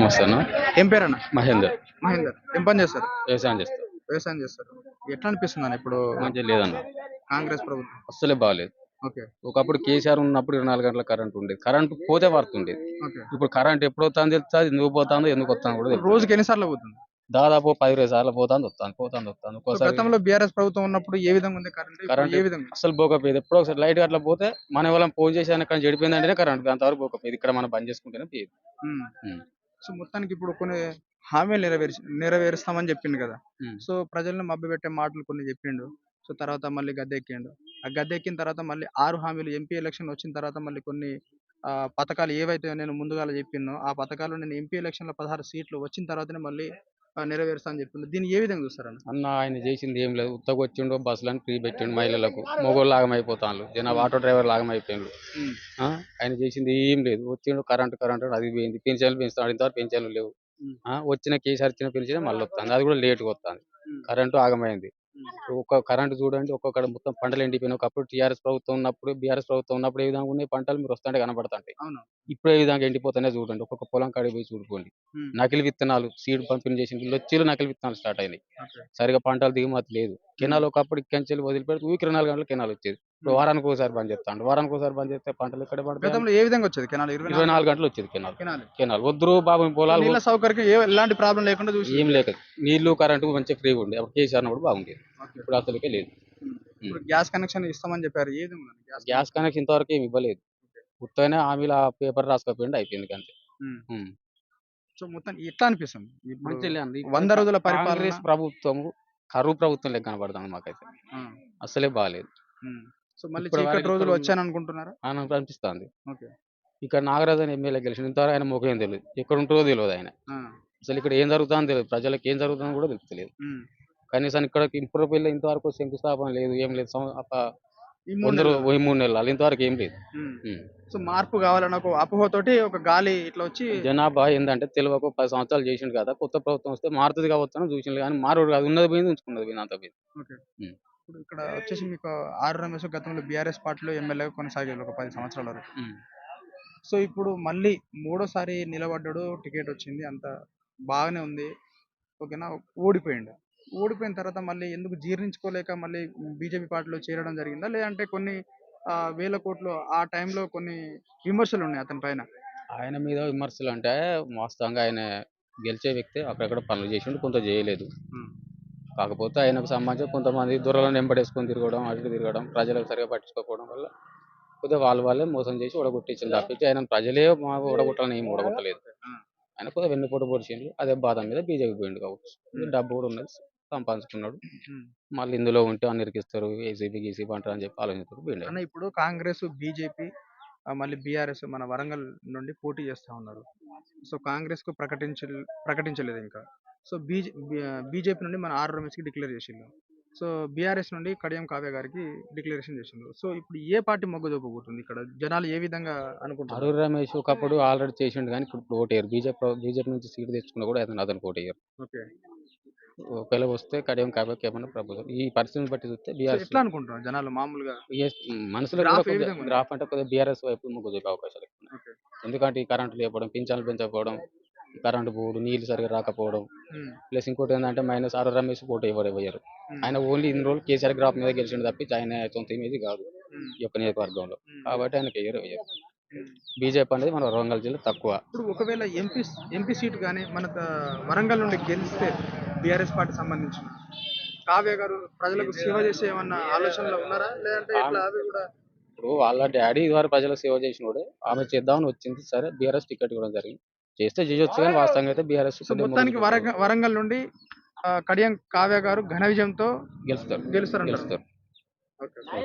నమస్తే అన్న ఏం పేరన్న? మహేందర్. మహేందర్. ఏం పని చేస్తారు? వ్యవసాయం చేస్తా వ్యవసాయం చేస్తారు. ఎట్లా అనిపిస్తుంది అన్న ఇప్పుడు? మంచిగా లేదన్న. కాంగ్రెస్ ప్రభుత్వం. అస్సలే బాగాలేదు. ఓకే. ఒకప్పుడు కేసీఆర్ ఉన్నప్పుడు ఇరవై నాలుగు గంటల కరెంట్ ఉండేది. కరెంట్ పోతే పడుతుండేది ఇప్పుడు కరెంట్ ఎప్పుడు వస్తుందో తెలుస్తుంది ఎందుకు పోతుందో ఎందుకు వస్తుందో కూడా. రోజుకి ఎన్నిసార్లు పోతుంది? దాదాపు పది సార్లు పోతాంది వస్తాను పోతాంది వస్తాను గతంలో బీఆర్ఎస్ ప్రభుత్వం ఉన్నప్పుడు ఏ విధంగా ఉంది కరెంట్? కరెంట్ ఏ విధంగా? అసలు పోకపోయేది. ఎప్పుడో ఒకసారి లైట్ అట్లా పోతే మన వాళ్ళని ఫోన్ చేసి ఇక్కడ చెడిపోయిందంటేనే కరెంట్. అంతవరకు పోకపోయేది. ఇక్కడ మనం బంద్ చేసుకుంటేనే పోయేది. సో మొత్తానికి ఇప్పుడు కొన్ని హామీలు నెరవేర్చి నెరవేరుస్తామని చెప్పిండు కదా. సో ప్రజలను మభ్యపెట్టే మాటలు కొన్ని చెప్పిండు. సో తర్వాత మళ్ళీ గద్దె ఎక్కిండు ఆ గద్దె ఎక్కిన తర్వాత మళ్ళీ ఆరు హామీలు ఎంపీ ఎలక్షన్ వచ్చిన తర్వాత మళ్ళీ కొన్ని ఆ, పథకాలు ఏవైతే నేను ముందుగా చెప్పినో ఆ పథకాలు నేను ఎంపీ ఎలక్షన్లో పదహారు సీట్లు వచ్చిన తర్వాతనే మళ్ళీ నెరవేరుస్తా అని చెప్పిండు దీన్ని ఏ విధంగా చూస్తారన్న? అన్న ఆయన చేసింది ఏం లేదు. ఉత్తగా వచ్చిండు బస్సులను ఫ్రీ పెట్టిండు మహిళలకు. మొగోళ్ళు లాగమైపోతాను జనాభా ఆటో డ్రైవర్ లాగమైపోయిండు? ఆయన చేసింది ఏం లేదు. వచ్చిండు కరెంట్ కరెంట్ అది పోయింది. పెన్షన్లు పెంచుతాడు ఇంతవరకు పెన్షన్లు లేవు? వచ్చిన కేసీఆర్ ఇచ్చిన పెన్షన్ మళ్ళీ వస్తుంది అది కూడా లేట్గా వస్తుంది. కరెంటు ఆగమైంది. ఒక్క కరెంట్ చూడండి ఒక్కొక్కడ మొత్తం పంటలు ఎండిపోయినాయి. ఒకప్పుడు టీఆర్ఎస్ ప్రభుత్వం ఉన్నప్పుడు బీఆర్ఎస్ ప్రభుత్వం ఉన్నప్పుడు ఏ విధంగా ఉన్నాయి పంటలు మీరు వస్తుంటే కనబడుతుంటాయి. అవును. ఇప్పుడు ఏ విధంగా ఎండిపోతానే చూడండి. ఒక్కొక్క పొలం కాడికి పోయి చూడుకోండి. నకిలీ విత్తనాలు సీడ్ పంపిణీ చేసిన లొచ్చిలు నకిలీ విత్తనాలు స్టార్ట్ అయినాయి. సరిగా పంటలు దిగుమతి లేదు. కెనాల్ ఒకప్పుడు కంచెలు వదిలిపెడితే ఊరికి నాలుగు గంటలు కెనాల్ వచ్చేది. ఇప్పుడు వారానికి ఒకసారి బంద్ చేస్తాడు. వారానికి ఒకసారి బంద్ చేస్తే పంటలు ఎక్కడ పడతాయి? గతంలో ఏ విధంగా వచ్చేది? కెనాల్ ఇరవై నాలుగు గంటలు వచ్చేది కెనాల్. కెనాల్. వద్దురు బాబు పొలాలు నీళ్ళ సౌకర్యం ఏ ఎలాంటి ప్రాబ్లం లేకుండా చూసి. ఏం లేక నీళ్ళు కరెంటు మంచిగా ఫ్రీగా ఉండే. అప్పుడు కేసీఆర్ అన్నప్పుడు బాగుండేది. ఇప్పుడు అసలుకే లేదు. ఇప్పుడు గ్యాస్ కనెక్షన్ ఇస్తామని చెప్పారు. ఏ విధంగా ఉంది గ్యాస్ గ్యాస్ కనెక్షన్ ఇంతవరకు ఏమి ఇవ్వలేదు. ఉత్తగానే హామీలు ఆ పేపర్ రాసుకపోయింది అయిపోయింది అంతే. ఉమ్. సో మొత్తం ఎట్లా అనిపిస్తుంది? లేదు. వంద రోజుల పరిపాలన కాంగ్రెస్ ప్రభుత్వము కరువు ప్రభుత్వం లెక్క కనబడుతుంది మాకైతే. అసలే బాగాలేదు. సో మళ్ళీ ఇప్పుడు చీకటి వరకు రోజులు ఇక్కడ వచ్చాను అనుకుంటున్నారా ఆయన అనిపిస్తుంది. ఓకే. ఇక్కడ నాగరాజు అని ఎమ్మెల్యే గెలిచిన ఇంతవరకు ఆయన ముఖం ఏం తెలియదు ఎక్కడ ఉంటుందో తెలియదు ఆయన. ఆ, అసలు ఇక్కడ ఏం జరుగుతుందో తెలియదు ప్రజలకు ఏం జరుగుతుందో కూడా తెలుస్తలేదు ఉమ్. కనీసం ఇక్కడ ఇంప్రూవ్ ఇంతవరకు శంకుస్థాపన లేదు ఏం లేదు. సం- ఒక ఈ మూడు నెలలు. ఓ మూడు నెలలు ఇంతవరకు ఏం లేదు. ఉమ్. ఉమ్. సో మార్పు కావాలని ఒక అపోహతోటి ఒక గాలి ఇట్లా వచ్చి జనాభా ఏంటంటే తెలియక పది సంవత్సరాలు చేసిండు కదా కొత్త ప్రభుత్వం వస్తే మారుతుంది కావచ్చు అని చూసిండు కానీ మారుడు కాదు. ఉన్నది పోయింది ఉంచుకున్నది పోయింది అంత పోయింది. ఇప్పుడు ఇక్కడ వచ్చేసి మీకు ఆర్ రమేష్ గతంలో బీఆర్ఎస్ పార్టీలో ఎమ్మెల్యేగా కొనసాగారు ఒక పది సంవత్సరాల వరకు. సో ఇప్పుడు మళ్ళీ మూడోసారి నిలబడ్డాడు టికెట్ వచ్చింది అంత బాగానే ఉంది ఓకేనా? ఓడిపోయిండు. ఓడిపోయిన తర్వాత మళ్ళీ ఎందుకు జీర్ణించుకోలేక మళ్ళీ బీజేపీ పార్టీలో చేరడం జరిగిందా? లేదంటే కొన్ని వేల కోట్లు ఆ టైంలో కొన్ని విమర్శలు ఉన్నాయి అతని పైన? ఆయన మీద విమర్శలు అంటే వాస్తవంగా ఆయన గెలిచే వ్యక్తి అక్కడక్కడ పనులు చేసిండు కొంత చేయలేదు. కాకపోతే ఆయనకు సంబంధించి కొంతమంది దొరలను వెంబడేసుకొని తిరగడం అటు తిరగడం ప్రజలకు సరిగా పట్టించుకోకపోవడం వల్ల కొద్దిగా వాళ్ళ వాళ్ళే మోసం చేసి ఓడగొట్టించింది తప్పించి ఆయన ప్రజలే మా ఓడగొట్టాలని ఏం ఓడగొట్టలేదు. ఆ. ఆయన కొద్దిగా వెన్నుపోటు పొడిచిండు అదే బాధ మీద బీజేపీ పోయిండు కావచ్చు. డబ్బు కూడా ఉన్నది. సంపాదించుకున్నాడు. మళ్ళీ ఇందులో ఉంటే అన్ని ఇరికిస్తారు ఏసీబీ గీసీబీ అంటారు అని చెప్పి ఆలోచిస్తారు అన్న ఇప్పుడు కాంగ్రెస్ బీజేపీ మళ్ళీ బీఆర్ఎస్ మన వరంగల్ నుండి పోటీ చేస్తా ఉన్నారు. సో కాంగ్రెస్కు ప్రకటించ ప్రకటించలేదు ఇంకా. సో బీజే బీజేపీ నుండి మన ఆర్ రమేష్కి డిక్లేర్ చేసిండు. సో బీఆర్ఎస్ నుండి కడియం కావ్య గారికి డిక్లరేషన్ చేసిండు. సో ఇప్పుడు ఏ పార్టీ మొగ్గు చూపబోతుంది ఇక్కడ? జనాలు ఏ విధంగా అనుకుంటారు అరూర్ రమేష్ ఒకప్పుడు ఆల్రెడీ చేసిండు కానీ ఇప్పుడు ఓటు వేయరు బీజేపీ బీజేపీ నుంచి సీట్ తెచ్చుకున్నా కూడా అతను అతను ఓటు వేయరు ఓకే. ఒకవేళ వస్తే కడియం కాబట్టి ఏమన్నా ప్రపోజల్ ఈ పరిస్థితిని బట్టి చూస్తే బీఆర్ఎస్ ఎట్లా అనుకుంటున్నారు జనాలు మామూలుగా? మనసులో? గ్రాఫ్ అంటే కొద్దిగా బీఆర్ఎస్ వైపు మొగ్గు చూపే అవకాశాలు ఎక్కువ ఎందుకంటే ఈ కరెంటు లేకపోవడం పింఛన్లు పెంచకపోవడం కరెంటు పోవడం నీళ్ళు సరిగా రాకపోవడం. ప్లస్ ఇంకోటి ఏంటంటే మైనస్ ఆరు రమేష్ పోటీ ఎవరు ఇవ్వరు ఆయన ఓన్లీ ఇన్ని రోజులు కేసీఆర్ గ్రాఫ్ మీద గెలిచిండు తప్పించి ఆయన సొంత ఇమేజ్ కాదు ఈ యొక్క నియోజకవర్గంలో. కాబట్టి ఆయనకి ఎవరు వేయరు. బీజేపీ అనేది మన వరంగల్ జిల్లా తక్కువ. ఇప్పుడు ఒకవేళ ఎంపీ ఎంపీ సీట్ కానీ మన వరంగల్ నుండి గెలిస్తే బీఆర్ఎస్ పార్టీ సంబంధించిన. కావ్య గారు ప్రజలకు సేవ చేసే ఏమన్నా ఆలోచనలో ఉన్నారా? లేదంటే ఇట్లా అవి కూడా ఇప్పుడు వాళ్ళ డాడీ ద్వారా ప్రజలకు సేవ చేసినోడే. ఆమె చేద్దామని వచ్చింది. సరే బీఆర్ఎస్ టికెట్ ఇవ్వడం జరిగింది. చేస్తే చేయొచ్చు కానీ వాస్తవంగా అయితే బీఆర్ఎస్ మొత్తానికి వరంగ వరంగల్ నుండి కడియం కావ్య గారు ఘన విజయంతో గెలుస్తారు. గెలుస్తారు. ఓకే.